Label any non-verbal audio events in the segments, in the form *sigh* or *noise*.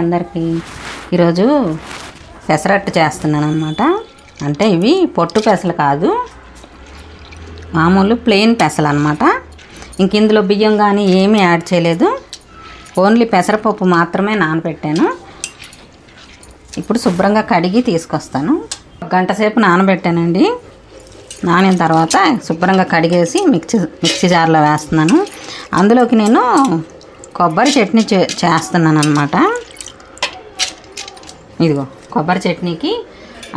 అందరికీ. ఈరోజు పెసరట్టు చేస్తున్నాను అనమాట అంటే ఇవి పొట్టు పెసలు కాదు మామూలు ప్లెయిన్ పెసలు అనమాట ఇంక ఇందులో బియ్యం కానీ ఏమీ యాడ్ చేయలేదు. ఓన్లీ పెసరపప్పు మాత్రమే నానబెట్టాను. ఇప్పుడు శుభ్రంగా కడిగి తీసుకొస్తాను. ఒక గంట సేపు నానబెట్టానండి. నానిన తర్వాత శుభ్రంగా కడిగేసి మిక్సీ మిక్సీ జార్లో వేస్తున్నాను. అందులోకి నేను కొబ్బరి చట్నీ చే చేస్తున్నాను అనమాట ఇదిగో కొబ్బరి చట్నీకి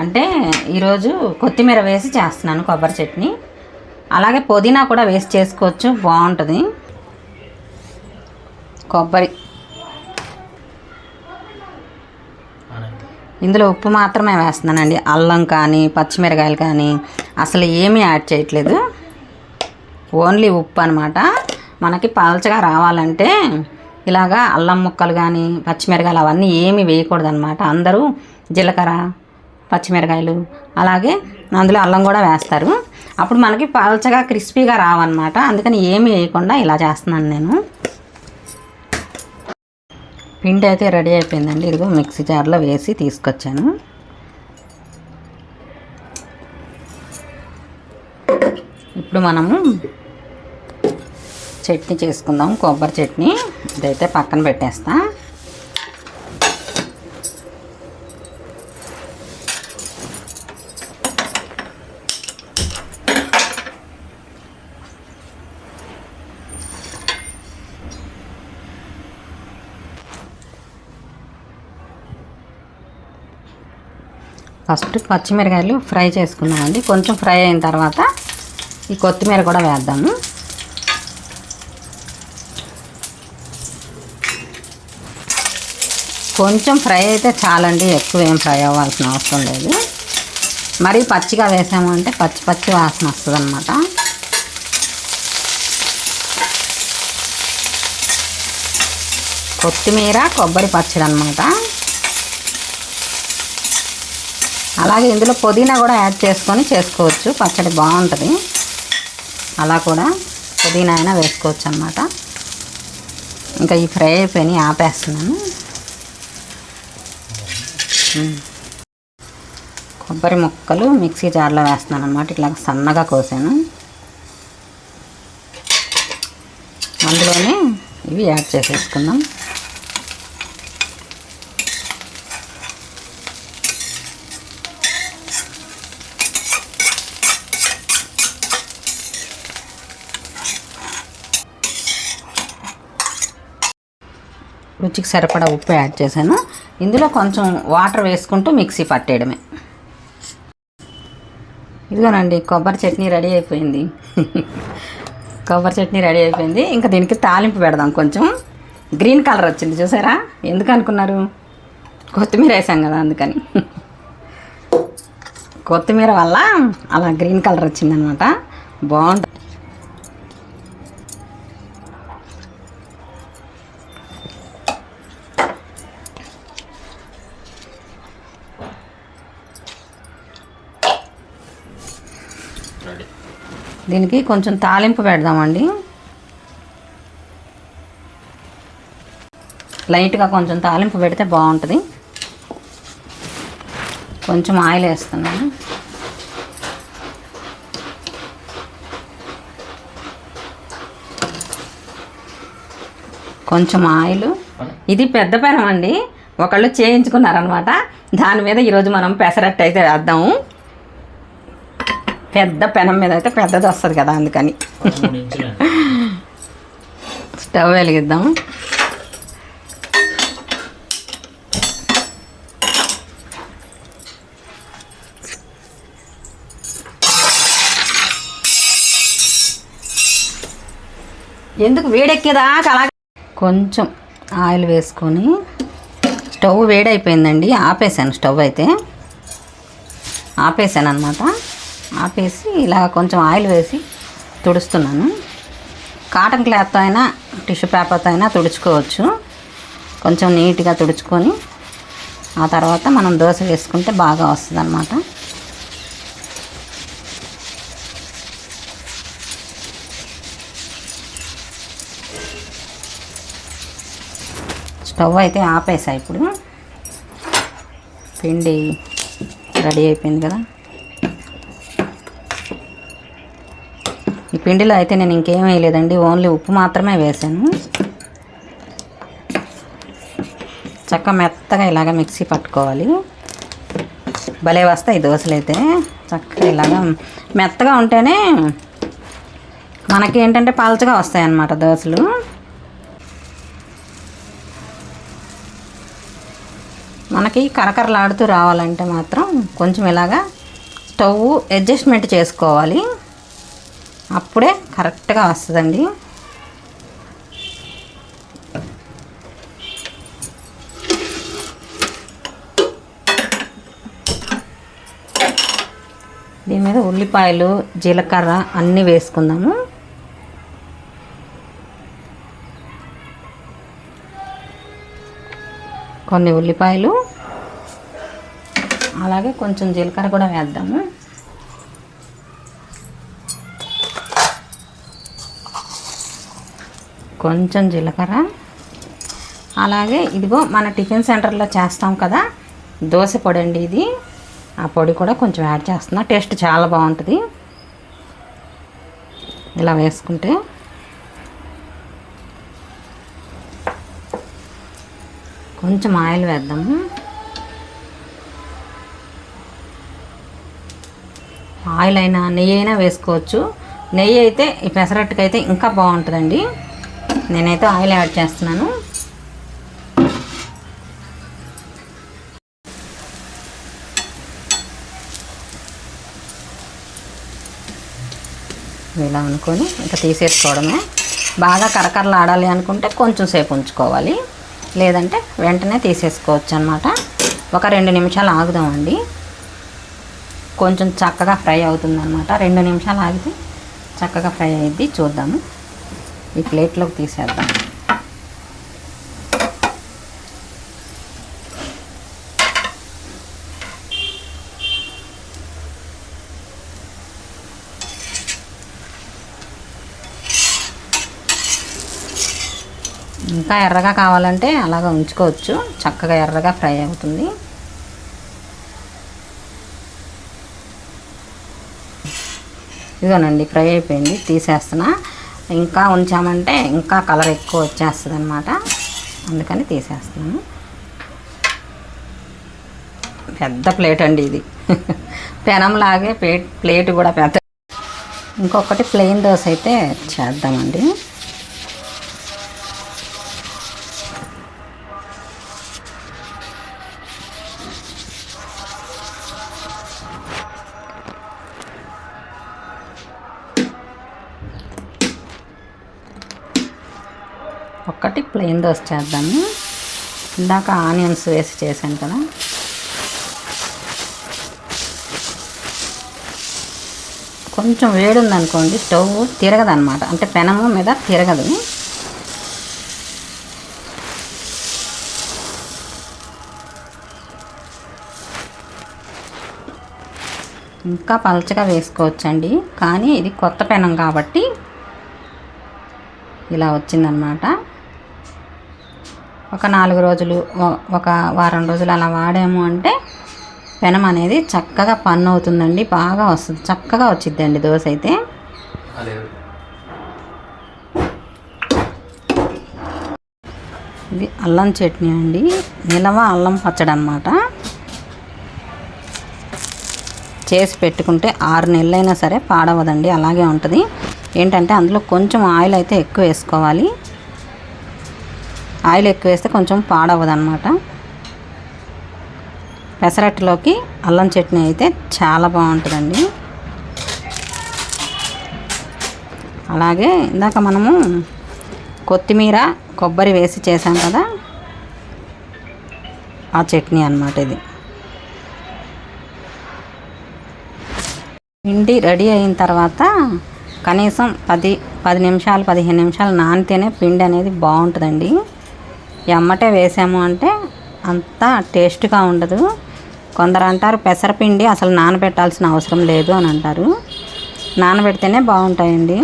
అంటే ఈరోజు కొత్తిమీర వేసి చేస్తున్నాను కొబ్బరి చట్నీ. అలాగే పుదీనా కూడా వేసి చేసుకోవచ్చు బాగుంటుంది. కొబ్బరి. ఇందులో ఉప్పు మాత్రమే వేస్తున్నానండి. అల్లం కానీ పచ్చిమిరకాయలు కానీ అసలు ఏమీ యాడ్ చేయట్లేదు. ఓన్లీ ఉప్పు అనమాట మనకి పలచగా రావాలంటే ఇలాగా అల్లం ముక్కలు కానీ పచ్చిమిరకాయలు అవన్నీ ఏమీ వేయకూడదు అనమాట అందరూ జీలకర్ర పచ్చిమిరకాయలు అలాగే అందులో అల్లం కూడా వేస్తారు. అప్పుడు మనకి పలచగా క్రిస్పీగా రావన్నమాట. అందుకని ఏమీ వేయకుండా ఇలా చేస్తున్నాను నేను. పిండి అయితే రెడీ అయిపోయిందండి. ఇదిగో మిక్సీ జార్లో వేసి తీసుకొచ్చాను. ఇప్పుడు మనము చట్నీ చేసుకుందాం కొబ్బరి చట్నీ. ఇదైతే పక్కన పెట్టేస్తా. ఫస్ట్ పచ్చిమిరకాయలు ఫ్రై చేసుకుందామండి. కొంచెం ఫ్రై అయిన తర్వాత ఈ కొత్తిమీర కూడా వేద్దాము. కొంచెం ఫ్రై అయితే చాలండి ఎక్కువ ఏం ఫ్రై అవ్వాల్సిన అవసరం లేదు. మరీ పచ్చిగా వేసాము అంటే పచ్చి పచ్చి వాసన వస్తుంది అనమాట కొత్తిమీర కొబ్బరి పచ్చడి అనమాట అలాగే ఇందులో పుదీనా కూడా యాడ్ చేసుకొని చేసుకోవచ్చు పచ్చడి బాగుంటుంది. అలా కూడా పుదీనా అయినా వేసుకోవచ్చు అనమాట ఇంకా ఈ ఫ్రై అయిపోయి ఆపేస్తున్నాను. కొబ్బరి ముక్కలు మిక్సీ జార్లో వేస్తున్నాను అనమాట ఇట్లా సన్నగా కోసాను. అందులోనే ఇవి యాడ్ చేసేసుకుందాం. రుచికి సరిపడా ఉప్పు యాడ్ చేశాను. ఇందులో కొంచెం వాటర్ వేసుకుంటూ మిక్సీ పట్టేయడమే. ఇదిగోనండి కొబ్బరి చట్నీ రెడీ అయిపోయింది. *laughs* కొబ్బరి చట్నీ రెడీ అయిపోయింది. ఇంకా దీనికి తాలింపు పెడదాం కొంచెం. గ్రీన్ కలర్ వచ్చింది చూసారా? ఎందుకు అనుకున్నారు? కొత్తిమీర వేసాం కదా అందుకని. *laughs* కొత్తిమీర వల్ల అలా గ్రీన్ కలర్ వచ్చిందనమాట. బాగుంటుంది. దీనికి కొంచెం తాలింపు పెడదామండి. లైట్గా కొంచెం తాలింపు పెడితే బాగుంటుంది. కొంచెం ఆయిల్ వేస్తున్నాను. కొంచెం ఆయిల్. ఇది పెద్ద పెనం అండి. ఒకళ్ళు చేయించుకున్నారనమాట దాని మీద ఈరోజు మనం పెసరట్టు అయితే వేద్దాము. పెద్ద పెనం మీద అయితే పెద్దది వస్తుంది కదా అందుకని. స్టవ్ వెలిగిద్దాం. ఎందుకు వేడెక్కేదాకా అలా కొంచెం ఆయిల్ వేసుకొని స్టవ్ వేడైపోయిందండి. ఆపేసాను స్టవ్ అయితే. ఆపేసాను అనమాట ఆపేసి ఇలా కొంచెం ఆయిల్ వేసి తుడుస్తున్నాను. కాటన్ క్లాత్తో అయినా టిష్యూ పేపర్తో అయినా తుడుచుకోవచ్చు. కొంచెం నీట్గా తుడుచుకొని ఆ తర్వాత మనం దోశ వేసుకుంటే బాగా వస్తుంది అన్నమాట స్టవ్ అయితే ఆపేసా ఇప్పుడు. పిండి రెడీ అయిపోయింది కదా. ఈ పిండిలో అయితే నేను ఇంకేం వేయలేదండి. ఓన్లీ ఉప్పు మాత్రమే వేసాను చక్క మెత్తగా ఇలాగ మిక్సీ పట్టుకోవాలి. భలే వస్తాయి దోశలు అయితే చక్కగా ఇలాగ మెత్తగా ఉంటేనే మనకి ఏంటంటే పలచగా వస్తాయి అన్నమాట దోశలు. మనకి కరకరలాడుతూ రావాలంటే మాత్రం కొంచెం ఇలాగా స్టవ్ అడ్జస్ట్మెంట్ చేసుకోవాలి. కరెక్ట్గా వస్తుందండి. దీని మీద ఉల్లిపాయలు జీలకర్ర అన్నీ వేసుకుందాము. కొన్ని ఉల్లిపాయలు అలాగే కొంచెం జీలకర్ర కూడా వేద్దాము. కొంచెం జీలకర్ర. అలాగే ఇదిగో మన టిఫిన్ సెంటర్లో చేస్తాం కదా దోశ పొడి అండి ఇది. ఆ పొడి కూడా కొంచెం యాడ్ చేస్తున్నా టేస్ట్ చాలా బాగుంటుంది. ఇలా వేసుకుంటే. కొంచెం ఆయిల్ వేద్దాము. ఆయిల్ అయినా నెయ్యి అయినా వేసుకోవచ్చు. నెయ్యి అయితే ఈ పెసరట్టుకి అయితే ఇంకా బాగుంటుందండి. నేనైతే ఆయిల్ యాడ్ చేస్తున్నాను. ఇలా అనుకొని ఇంకా తీసేసుకోవడమే. బాగా కరకరలు ఆడాలి అనుకుంటే కొంచెం సేపు ఉంచుకోవాలి. లేదంటే వెంటనే తీసేసుకోవచ్చు అనమాట ఒక రెండు నిమిషాలు ఆగుదామండి. కొంచెం చక్కగా ఫ్రై అవుతుందన్నమాట. రెండు నిమిషాలు ఆగితే చక్కగా ఫ్రై అయ్యిద్ది. చూద్దాము. ఈ ప్లేట్లోకి తీసేద్దాం. ఇంకా ఎర్రగా కావాలంటే అలాగ ఉంచుకోవచ్చు. చక్కగా ఎర్రగా ఫ్రై అవుతుంది. ఇదిగోనండి ఫ్రై అయిపోయింది. తీసేస్తున్నా. ఇంకా ఉంచామంటే ఇంకా కలర్ ఎక్కువ వచ్చేస్తుంది అనమాట అందుకని తీసేస్తున్నాను. పెద్ద ప్లేట్ అండి ఇది. పెనంలాగే ప్లేట్ ప్లేట్ కూడా పెద్ద. ఇంకొకటి ప్లెయిన్ దోశ అయితే చేద్దామండి. కాబట్టి ప్లెయిన్ దోశ చేద్దాము. ఇందాక ఆనియన్స్ వేసి చేశాను కదా. కొంచెం వేడి ఉందనుకోండి స్టవ్ తిరగదనమాట. అంటే పెనము మీద తిరగదు. ఇంకా పలచగా వేసుకోవచ్చండి. కానీ ఇది కొత్త పెనం కాబట్టి ఇలా వచ్చిందనమాట. ఒక నాలుగు రోజులు ఒక వారం రోజులు అలా వాడాము అంటే పెనం అనేది చక్కగా పన్ను అవుతుందండి బాగా వస్తుంది చక్కగా వచ్చిద్దండి దోశ అయితే. ఇది అల్లం చట్నీ అండి నిలవ అల్లం పచ్చడి అనమాట చేసి పెట్టుకుంటే ఆరు నెలలైనా సరే పాడవదండి అలాగే ఉంటుంది. ఏంటంటే అందులో కొంచెం ఆయిల్ అయితే ఎక్కువ వేసుకోవాలి. ఆయిల్ ఎక్కువ వేస్తే కొంచెం పాడవదనమాట పెసరట్టులోకి అల్లం చట్నీ అయితే చాలా బాగుంటుందండి. అలాగే ఇందాక మనము కొత్తిమీర కొబ్బరి వేసి చేసాం కదా ఆ చట్నీ అన్నమాట ఇది. పిండి రెడీ అయిన తర్వాత కనీసం పది పది నిమిషాలు పదిహేను నిమిషాలు నానితేనే పిండి అనేది బాగుంటుందండి. ఎమ్మటే వేసాము అంటే అంత టేస్ట్గా ఉండదు. కొందరు అంటారు పెసరపిండి అసలు నానబెట్టాల్సిన అవసరం లేదు అని అంటారు. నానబెడితేనే బాగుంటాయండి.